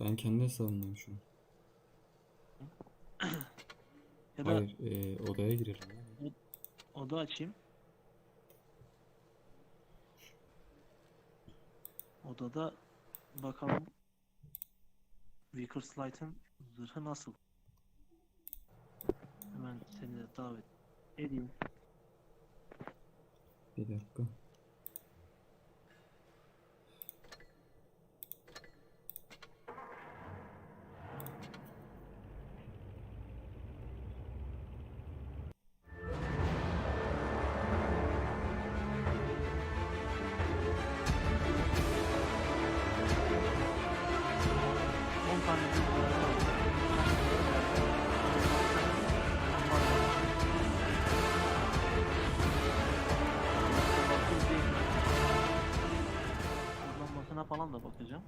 Ben kendi hesabımdayım şu an. Ya da Hayır, e, odaya girelim. oda açayım. Odada bakalım Vickers Light'ın zırhı nasıl? Hemen seni de davet edeyim. Bir dakika. Falan da bakacağım.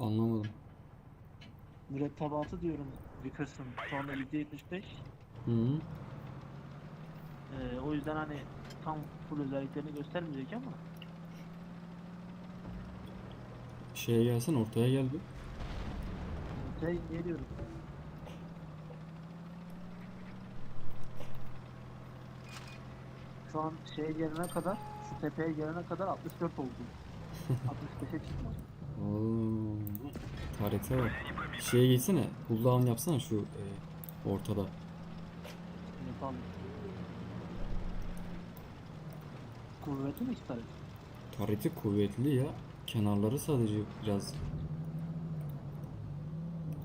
Anlamadım. Mürettebatı diyorum Vickers'ın şu anda %75. Hı -hı. Ee, o yüzden hani tam full özelliklerini göstermeyecek ama Şeye gelsen ortaya gel bir. şey geliyorum. Şu an şeye gelene kadar, şu tepeye gelene kadar 64 oldu. 65'e çıkmadı. Oo. Tarihte bak. Şeye geçsene. Cooldown yapsana şu e, ortada. Kuvveti mi isterim? Tarihte kuvvetli ya. Kenarları sadece biraz.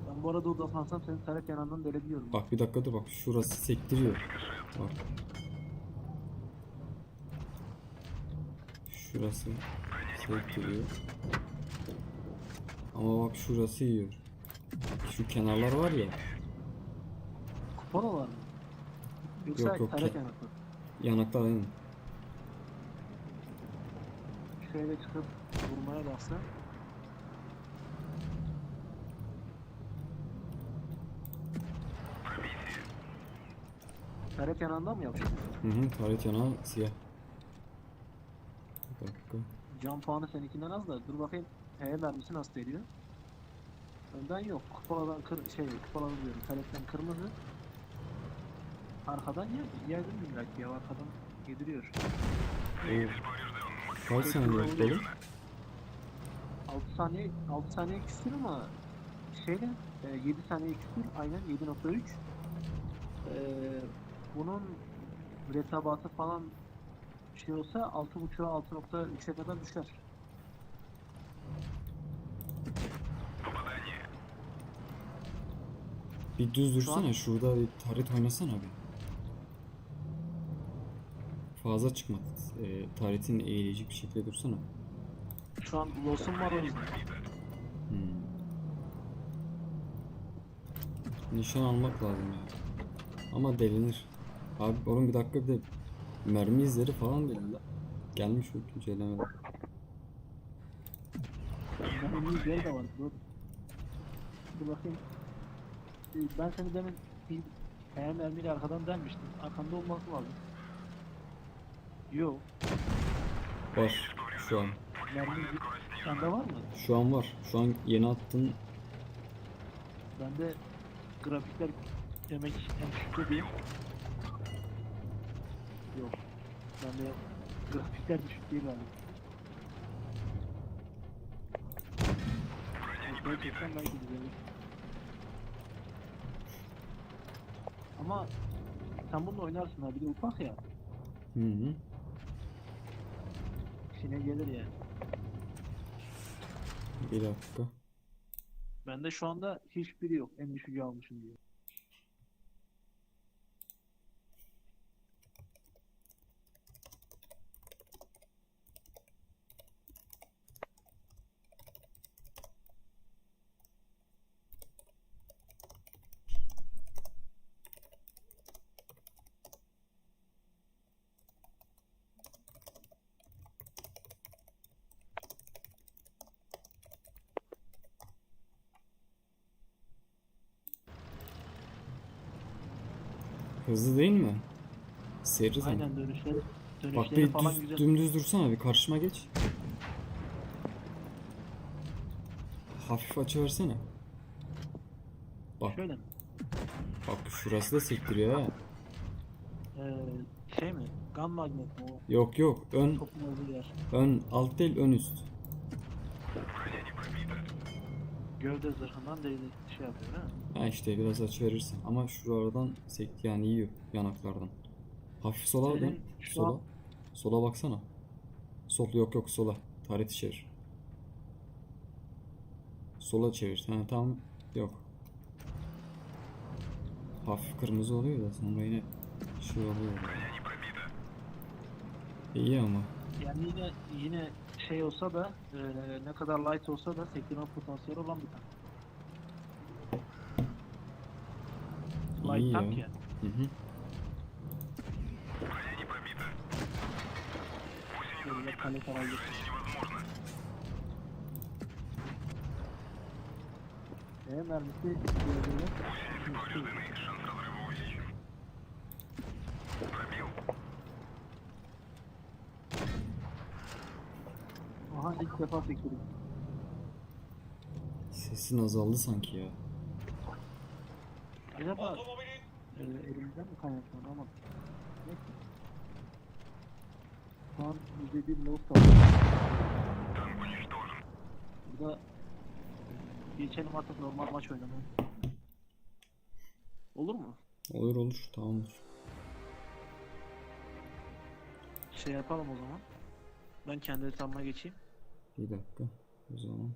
Ben bu arada odaklansam senin taraf yanından dönebiliyorum. Bak bir dakika dur bak. Şurası sektiriyor. Bak. Şurası sektiriyor. Ama bak şurası yiyor. Şu kenarlar var ya. Kupon var mı? Yoksa Yok, yok, ke- yanaklı. Yanaklar aynı. Şöyle çıkıp vurmaya baksa. Taraf yanağından mı yapacak? Hı hı. Tarih yanağı siyah. Bir dakika. Can puanı seninkinden az da dur bakayım H mermisi nasıl veriyor? Önden yok. Kupoladan kır şey kupoladan diyorum. Talepten kırmızı. Arkadan yer, yerden illaki ya arkadan yediriyor. Oo. Kaç saniye oğlum? 6 saniye 6 saniye küsür ama şeyle e, 7 saniye küsür aynen 7.3 e, bunun mürettebatı falan şey olsa 6.5'a 6.3'e kadar düşer. Bir düz dursana. Şurada bir tarit oynasana bir. Fazla çıkma. E, taritin eğilecek bir şekilde dursana. Şu an loss'um var o yüzden. Hmm. Nişan almak lazım ya. Ama delinir. Abi oğlum bir dakika bir de mermi izleri falan değil la. Gelmiş o güncellemede. Benim bir yeri de var. Dur. Dur bakayım. Ee, Ben seni demin bir eğer mermiyle arkadan denmiştim. Arkanda olması lazım. Yo. Var şu an. Mermi sende var mı? Şu an var. Şu an yeni attığın Bende grafikler demek en düşükte değil. Yok. Bende grafikler düşük değil abi. Ortaya çeksem belki düzelir. Ama sen bununla oynarsın ha bir de ufak ya. Hı hı. İşine gelir yani. Bir dakika. Bende şu anda hiçbiri yok. En düşüğü almışım diye. Hızlı değil mi? Seri zaman. Aynen dönüşleri, Bak dönüşleri bir falan düz, güzel. dümdüz dursana bir karşıma geç. hafif açı versene. Bak Şöyle mi? bak şurası da sektiriyor ha. Ee, şey mi? Gam magnet mi o? Yok yok ön ön alt değil ön üst. Gövde zırhından deli şey yapıyor mi? Ha işte biraz açı verirsin ama şuralardan sekti yani yiyor yanaklardan. Hafif sola Senin dön. şu Sola. an- Sola baksana. Sol yok yok sola. Tarihti çevir. Sola çevir. Ha tamam. Yok. Hafif kırmızı oluyor da sonra yine şey oluyor. İyi ama. Yani yine yine şey olsa da e, ne kadar light olsa da sektirme potansiyeli olan bir tank. İyi ya. ya. Hı hı. Mermisi. Aha ilk defa sektirdim. Sesin azaldı sanki ya. Acaba e, elimizden mi kaynaklandı ama neyse. Şu an yüzde bir low kaldı. Burada e, geçelim artık normal maç oynamaya. Olur mu? Olur olur tamamdır. Şey yapalım o zaman. Ben kendi hesabıma geçeyim. Bir dakika. O zaman.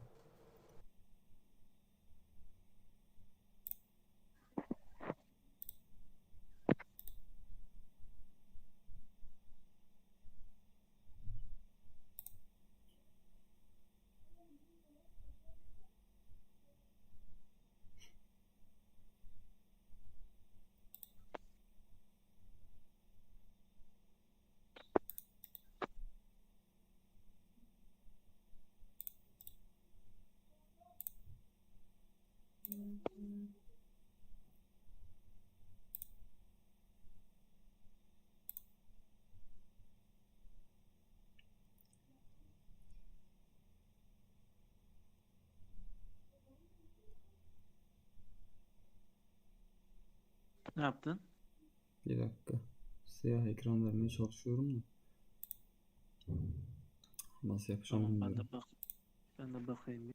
Ne yaptın? Bir dakika. Siyah ekran vermeye çalışıyorum da. Nasıl yapacağım Tamam ben de bak. Ben de bakayım.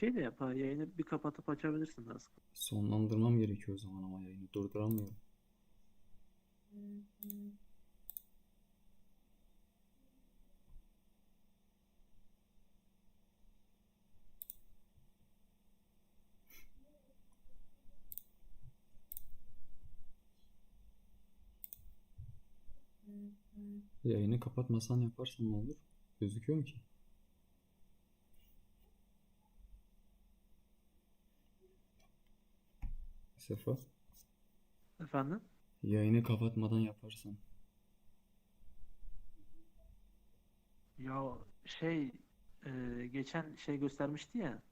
Şey de yap ha yayını bir kapatıp açabilirsin daha sıkı. Sonlandırmam gerekiyor o zaman ama yayını durduramıyorum. Yayını kapatmasan yaparsan ne olur? Gözüküyor mu ki? Sefa. Efendim? Yayını kapatmadan yaparsan. Ya şey e, geçen şey göstermişti ya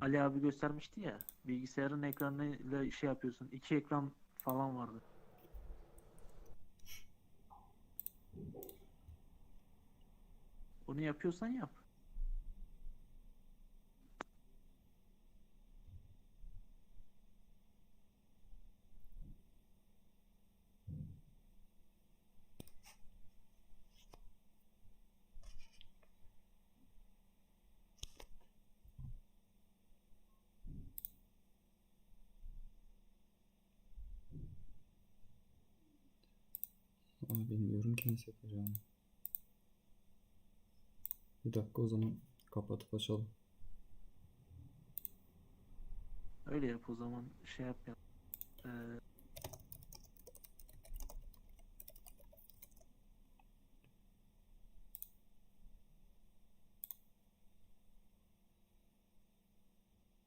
Ali abi göstermişti ya bilgisayarın ekranıyla şey yapıyorsun iki ekran falan vardı. Onu yapıyorsan yap. Ama bilmiyorum ki nasıl yapacağım. Bir dakika o zaman kapatıp açalım. Öyle yap o zaman şey yap ya. E,